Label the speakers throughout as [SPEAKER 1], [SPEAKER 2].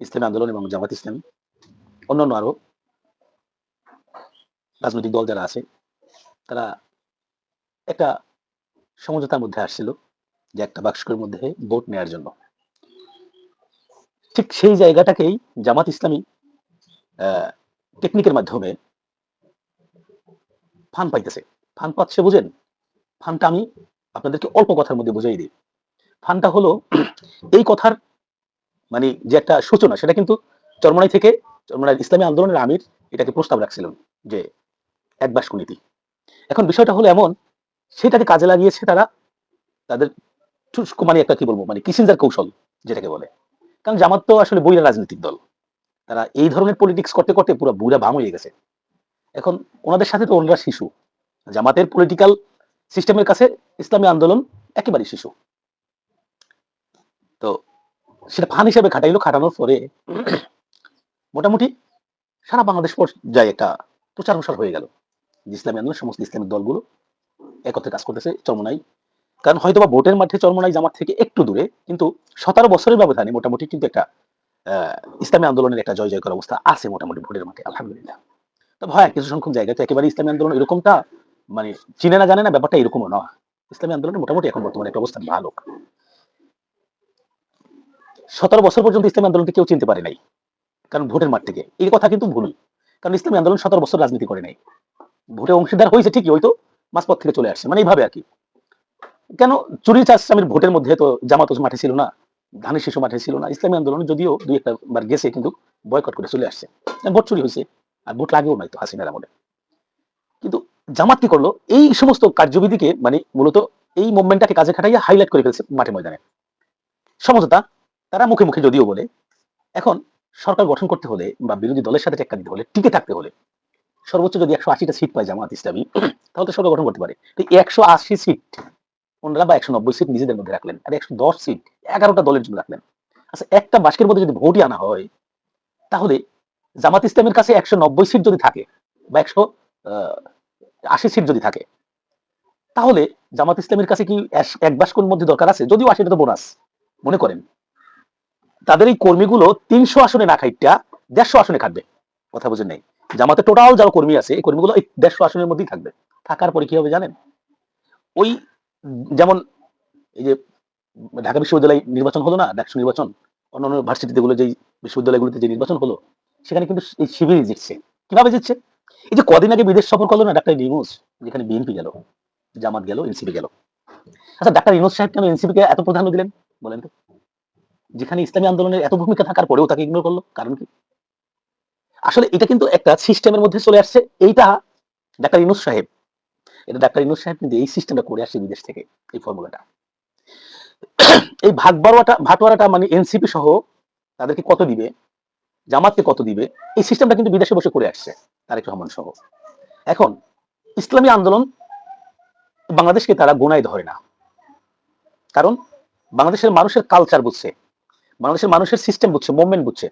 [SPEAKER 1] ইসলামী আন্দোলন এবং জামাত ইসলামী, অন্যান্য আরও রাজনৈতিক দল যারা আছে, তারা একটা সমঝোতার মধ্যে আসছিল যে একটা বাক্সের মধ্যে ভোট নেওয়ার জন্য। ঠিক সেই জায়গাটাকেই জামাত ইসলামী টেকনিকের মাধ্যমে ফান পাইতেছে। ফান পাচ্ছে বুঝেন? ফানটা আমি আপনাদেরকে অল্প কথার মধ্যে বুঝাই দিই। ফানটা হলো, এই কথার মানে যে একটা সূচনা, সেটা কিন্তু চরমনাই থেকে চরমনাই ইসলামী আন্দোলনের আমির এটাকে প্রস্তাব রাখছিলেন যে এক বাস্ক নীতি এখন বিষয়টা হলো এমন, সেটাকে কাজে লাগিয়েছে তারা তাদের মানে একটা কি বলব মানে কিসিনজার কৌশল যেটাকে বলে। কারণ জামাত তো আসলে বইরা রাজনৈতিক দল। তারা এই ধরনের পলিটিক্স করতে করতে পুরো বুড়া বাম হয়ে গেছে। এখন ওনাদের সাথে তো ওনারা শিশু। জামাতের পলিটিক্যাল সিস্টেমের কাছে ইসলামী আন্দোলন একেবারে শিশু। তো সেটা ফান হিসেবে খাটাইলো, খাটানোর পরে মোটামুটি সারা বাংলাদেশ যায় একটা প্রচার প্রসার হয়ে গেল। ইসলামী আন্দোলন, সমস্ত ইসলামিক দলগুলো একত্রে কাজ করতেছে চরমনাই। কারণ হয়তো বা ভোটের মাঠে চরমনাই জামাত থেকে একটু দূরে, কিন্তু সতেরো বছরের ব্যবধানে মোটামুটি কিন্তু একটা ইসলামী আন্দোলনের একটা জয় জয়কর অবস্থা আছে মোটামুটি ভোটের মাঠে, আলহামদুলিল্লাহ। তবে হয়, কিছু সংখ্যক জায়গায় তো একেবারে ইসলামী আন্দোলন এরকমটা মানে চিনে না, জানে না, ব্যাপারটা এরকমও নয়। ইসলামী আন্দোলনের মোটামুটি এখন বর্তমানে একটা অবস্থা ভালো। সতেরো বছর পর্যন্ত ইসলামী আন্দোলনকে কেউ চিনতে পারে নাই। কারণ ভোটের মাঠ থেকে। এই কথা কিন্তু ভুল। কারণ ইসলামী আন্দোলন সতেরো বছর রাজনীতি করে নাই। ভোটে অংশীদার হয়েছে ঠিকই, হয়তো মাঝপথ থেকে চলে আসছে। মানে এইভাবে আর কি। কেন চুরি চাষামের ভোটের মধ্যে তো জামাত মাঠে ছিল না, ধানের শিশু মাঠে ছিল না। ইসলামী আন্দোলন যদিও দুই একটা বার গেছে, কিন্তু বয়কট করে চলে আসছে। ভোট চুরি হয়েছে, আর ভোট লাগেও নয় তো হাসিনার আমলে। কিন্তু জামাত কি করল? এই সমস্ত কার্যবিধিকে মানে মূলত এই মুভমেন্টটাকে কাজে খাটাইয়া হাইলাইট করে ফেলছে মাঠে ময়দানে। সমঝোতা তারা মুখে মুখে যদিও বলে, এখন সরকার গঠন করতে হলে বা বিরোধী দলের সাথে টেক্কা দিতে হলে, টিকে থাকতে হলে, সর্বোচ্চ যদি একশো আশিটা সিট পায় জামাত ইসলামী, তাহলে সরকার গঠন করতে পারে। তো একশো আশি সিট ওনারা বা একশো নব্বই সিট নিজেদের মধ্যে রাখলেন আর একশো দশ সিট এগারোটা দলের জন্য রাখলেন। আচ্ছা একটা বাস্কের মধ্যে যদি ভোটই আনা হয়, তাহলে জামাত ইসলামের কাছে একশো নব্বই সিট যদি থাকে বা একশো আশি সিট যদি থাকে, তাহলে জামাত ইসলামের কাছে কি এক বাস্কর মধ্যে দরকার আছে? যদিও আশিটা তো বোনাস মনে করেন। তাদের এই কর্মীগুলো তিনশো আসনে না খাইটা দেড়শো আসনে খাটবে। কথা বুঝেন নাই? জামাতে টোটাল যারা কর্মী আছে, এই কর্মীগুলো এই দেড়শো আসনের মধ্যেই থাকবে। থাকার পরে কি হবে জানেন? ওই যেমন এই যে ঢাকা বিশ্ববিদ্যালয় নির্বাচন হলো না, ডাকসু নির্বাচন, অন্যান্য ভার্সিটিতে গুলো যে বিশ্ববিদ্যালয়গুলোতে যে নির্বাচন হলো, সেখানে কিন্তু এই শিবির জিতছে। কীভাবে জিতছে? এই যে কদিন আগে বিদেশ সফর করল না ডাক্তার ইউনুস, যেখানে বিএনপি গেল, জামাত গেল, এনসিপি গেল। আচ্ছা ডাক্তার ইউনুস সাহেব কেন এনসিপি কে এত প্রাধান্য দিলেন? বলেন তো। যেখানে ইসলামী আন্দোলনের এত ভূমিকা থাকার পরেও তাকে ইগনোর করল। কারণ কি? আসলে এটা কিন্তু একটা সিস্টেমের মধ্যে চলে আসছে। এইটা ডাক্তার ইউনুস সাহেব, এটা ডাক্তার ইউনুস সাহেব কিন্তু এই সিস্টেমটা করে আসছে বিদেশ থেকে, এই ফর্মুলাটা এই ভাগ বারোয়াটা, ভাটোয়ারাটা মানে এনসিপি সহ তাদেরকে কত দিবে? জামাতকে কত দিবে? এই সিস্টেমটা কিন্তু বিদেশে বসে করে আসছে, তারেক রহমান সহ। এখন, ইসলামী আন্দোলন বাংলাদেশকে তারা গোনায় ধরে না। কারণ, বাংলাদেশের মানুষের কালচার বুঝছে। বাংলাদেশের মানুষের সিস্টেম বুঝছে মুভমেন্ট বুঝছে।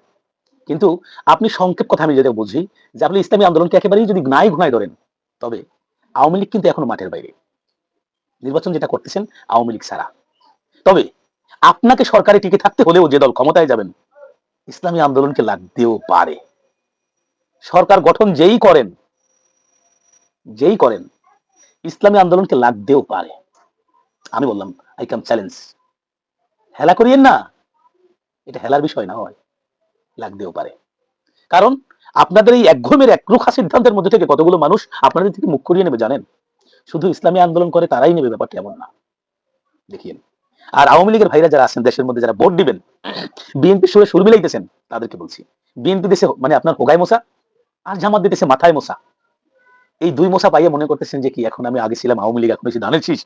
[SPEAKER 1] কিন্তু আপনি সংক্ষেপ কথা আমি যেটা বুঝি, যে আপনি ইসলামী আন্দোলনকে একেবারেই যদি নাই ঘুনায় ধরেন, তবে আওয়ামী লীগ কিন্তু এখনও মাঠের বাইরে। নির্বাচন যেটা করতেছেন আওয়ামী লীগ ছাড়া। তবে আপনাকে সরকারে টিকে থাকতে হলেও যে দল ক্ষমতায় যাবেন, ইসলামী আন্দোলনকে লাগতেও পারে। সরকার গঠন যেই করেন যেই করেন, ইসলামী আন্দোলনকে লাগতেও পারে। আমি বললাম আই কাম চ্যালেঞ্জ হেলা করিয়েন না। এটা হেলার বিষয় না হয়, লাগতেও পারে। কারণ আপনাদের এই একঘমের একরুখা সিদ্ধান্তের মধ্যে থেকে কতগুলো মানুষ আপনাদের থেকে মুখ করিয়ে নেবে জানেন? শুধু ইসলামী আন্দোলন করে তারাই নেবে ব্যাপারটা এমন না। দেখিয়েন। আর আওয়ামী লীগের ভাইরা যারা আছেন, দেশের মধ্যে যারা ভোট দিবেন বিএনপি সুরে সুর মিলাইতেছেন, তাদেরকে বলছি, বিএনপি দেশে মানে আপনার হোগায় মশা আর জামাত দিতেছে মাথায় মশা এই দুই মশা পাইয়া মনে করতেছেন যে কি, এখন আমি আগে ছিলাম আওয়ামী লীগ, এখন এসে শীষ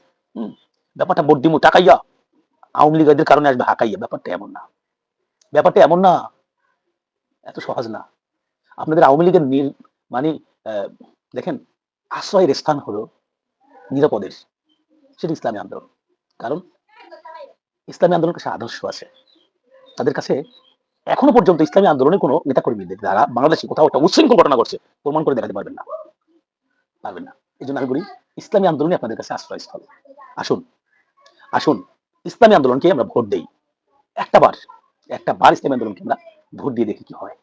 [SPEAKER 1] ব্যাপারটা ভোট দিমু, টাকাইয়া। আওয়ামী লীগের কারণে আসবে, হাকাইয়া, ব্যাপারটা এমন না। ব্যাপারটা এমন না। এত সহজ না। আপনাদের আওয়ামী লীগের নির- মানে দেখেন, আশ্রয়ের স্থান হলো নিরাপদের সেটা ইসলামী আন্দোলন। কারণ ইসলামী আন্দোলনের কাছে আদর্শ আছে। তাদের কাছে এখনও পর্যন্ত ইসলামী আন্দোলনের কোনো নেতাকর্মীদের দ্বারা বাংলাদেশে কোথাও একটা উচ্ছৃঙ্খল ঘটনা করছে প্রমাণ করে দেখাতে পারবেন না। পারবেন না। এই জন্য আমি বলি, ইসলামী আন্দোলনই আপনাদের কাছে আশ্রয়স্থল। আসুন আসুন, ইসলামী আন্দোলনকে আমরা ভোট দেই। একটা বার একটা বার ইসলামী আন্দোলনকে আমরা ভোট দিয়ে দেখি কি হয়।